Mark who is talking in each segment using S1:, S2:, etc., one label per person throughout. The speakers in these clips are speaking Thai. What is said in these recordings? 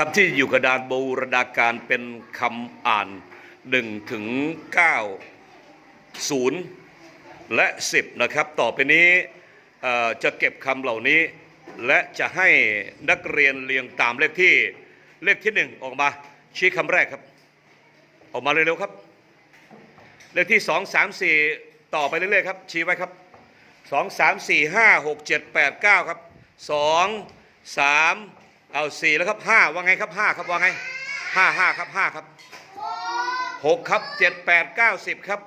S1: คำที่อยู่กระดานบูรณาการเป็นคำอ่าน1ถึง9 0 และ 10 นะครับ ต่อไปนี้จะเก็บคำเหล่านี้ และจะให้นักเรียนเรียงตามเลขที่เลขที่ 1 ออกมาชี้คำแรกครับ ออกมาเร็วๆครับ เลขที่ 2 3 4 ต่อไปเรื่อยๆครับ ชี้ไว้ครับ 2 3 4 5 6 7 8 9 ครับ 2 3 เอา4แล้วครับ5ว่าไงครับ5ครับว่าไง5 5ครับ5ครับ6ครับ7 8 9 10ครับ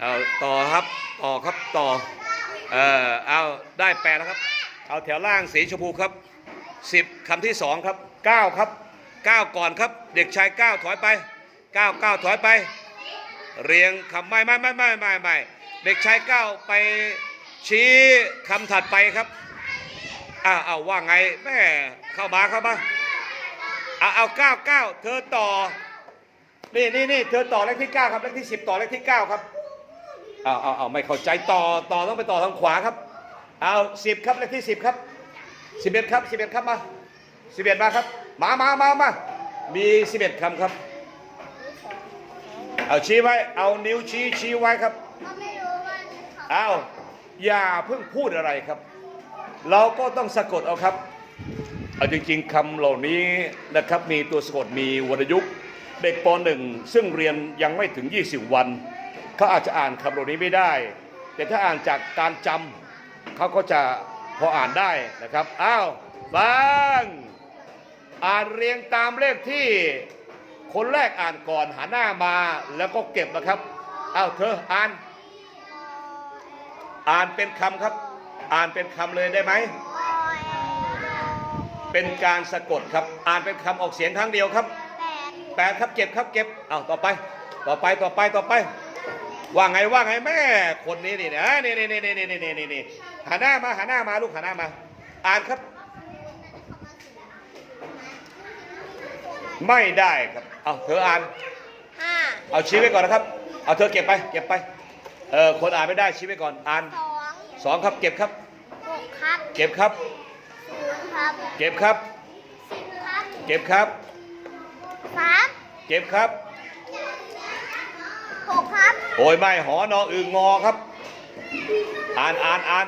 S1: เอาต่อครับต่อครับต่อเออเอาได้แปดแล้วครับ เอาแถวล่างสีชมพูครับ10คำที่2ครับ9ครับ9ก่อนครับ เด็กชาย9ถอยไป9 9ถอยไป เรียงคำไม่ไม่ไม่ไม่ไม่ไม่เด็กชายเก้าไปชี้คำถัดไปครับ อ้าวเอาว่าไงแม่เข้ามาเข้ามาเอาเอาเก้าเก้าเธอต่อนี่นี่นี่เธอต่อเลขที่เก้าครับเลขที่สิบต่อเลขที่เก้าครับเอาเอาเอาไม่เข้าใจต่อต่อต้องไปต่อทางขวาครับเอาสิบครับเลขที่สิบครับสิบเอ็ดครับสิบเอ็ดครับมาสิบเอ็ดมาครับมามามามามีสิบเอ็ดคำครับ เอาชี้ไว้ เอานิ้วชี้ชี้ไว้ครับ
S2: ก็ไม่รู้ว่าเขา
S1: เอาอย่าเพิ่งพูดอะไรครับ เราก็ต้องสะกดเอาครับเอาจริงๆคำเหล่านี้นะครับมีตัวสะกดมีวรรณยุกต์เด็กป .1 ซึ่งเรียนยังไม่ถึง 20 วันเขาอาจจะอ่านคำเหล่านี้ไม่ได้ แต่ถ้าอ่านจากการจำเขาก็จะพออ่านได้นะครับอ้าวฟังอ่านเรียงตามเลขที่ คนแรกอ่านก่อนหันหน้ามาแล้วก็เก็บนะครับอ้าวเธออ่าน อ่านเป็นคำครับ อ่านเป็นคำเลยได้ไหม เป็นการสะกดครับ อ่านเป็นคำออกเสียงครั้งเดียวครับ
S2: แปด
S1: แปดครับเก็บครับเก็บเอาต่อไป ต่อไปต่อไปต่อไป ว่าไงว่าไงแม่คนนี้นี่นะนี่นี่นี่นี่นี่นี่นี่นี่หันหน้ามาหันหน้ามาลูกหันหน้ามา อ่านครับ ไม่ได้ครับ เอาเธออ่าน
S2: ห้า
S1: เอาชี้ไว้ก่อนนะครับ เอาเธอเก็บไป เก็บไป เออคนอ่านไม่ได้ชี้ไว้ก่อน อ่าน
S2: สอง
S1: สองครับเก็บครับ
S2: หก ครับ
S1: เก็บครับ
S2: ศูนย์ครับ
S1: เก็บครับ
S2: สิบครับ
S1: เก็บครับ
S2: สาม
S1: เก็บครับ
S2: หกครับ
S1: โอ้ยไม่หอนออึงงอครับ อ่านอ่านอ่าน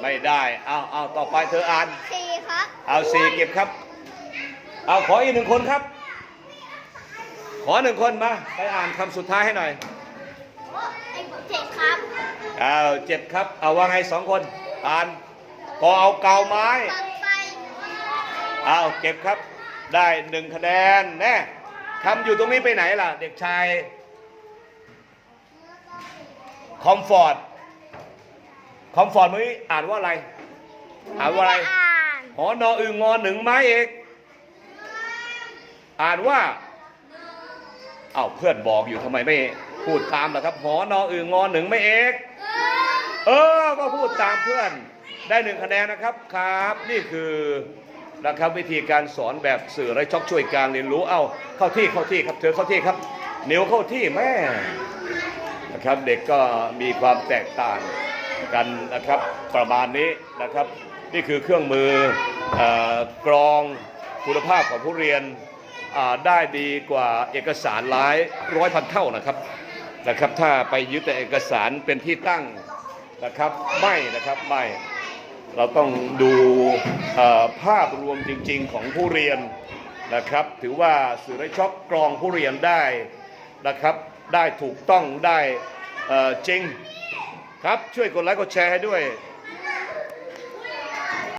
S1: ไม่ได้เอาเอาต่อไปเธออ่าน
S2: สี่ครับ
S1: เอาสี่เก็บครับ เอาขออีกหนึ่งคนครับ ขอหนึ่งคนมาไปอ่านคำสุดท้ายให้หน่อย
S2: เจ็ดครับ
S1: เอาเจ็ดครับ เอาว่าไงสองคน อ่าน ก็เอาเกาไม้
S2: ตัดไป
S1: เอาเก็บครับได้หนึ่งคะแนนแน่คำอยู่ตรงนี้ไปไหนล่ะ เด็กชายคอมฟอร์ตคอมฟอร์ตเมื่อกี้อ่านว่าอะไร อ่านว่าอะไร
S2: อ่าน
S1: หอนออึงงอหนึ่งไม้เอกอ่านว่าเอ้าเพื่อนบอกอยู่ทำไมไม่พูดตามล่ะครับหอนออึงงอหนึ่งไม่เอก เออก็พูดตามเพื่อนได้หนึ่งคะแนนนะครับครับ นี่คือนะครับวิธีการสอนแบบสื่อไรช็อกช่วยการเรียนรู้เอ้าเข้าที่เข้าที่ครับเธอเข้าที่ครับเหนิ้วเข้าที่แม่นะครับเด็กก็มีความแตกต่างกันนะครับประมาณนี้นะครับ นี่คือเครื่องมืออกรองคุณภาพของผู้เรียนได้ดีกว่าเอกสารหลายร้อยพันเท่านะครับนะครับ ถ้าไปยึดแต่เอกสารเป็นที่ตั้ง นะครับไม่นะครับไม่เราต้องดูภาพรวมจริง ๆ ของผู้เรียนนะครับ ถือว่าสื่อได้ช็อกกรองผู้เรียนได้นะครับ ได้ถูกต้องได้จริงครับช่วยกดไลค์กดแชร์ให้ด้วย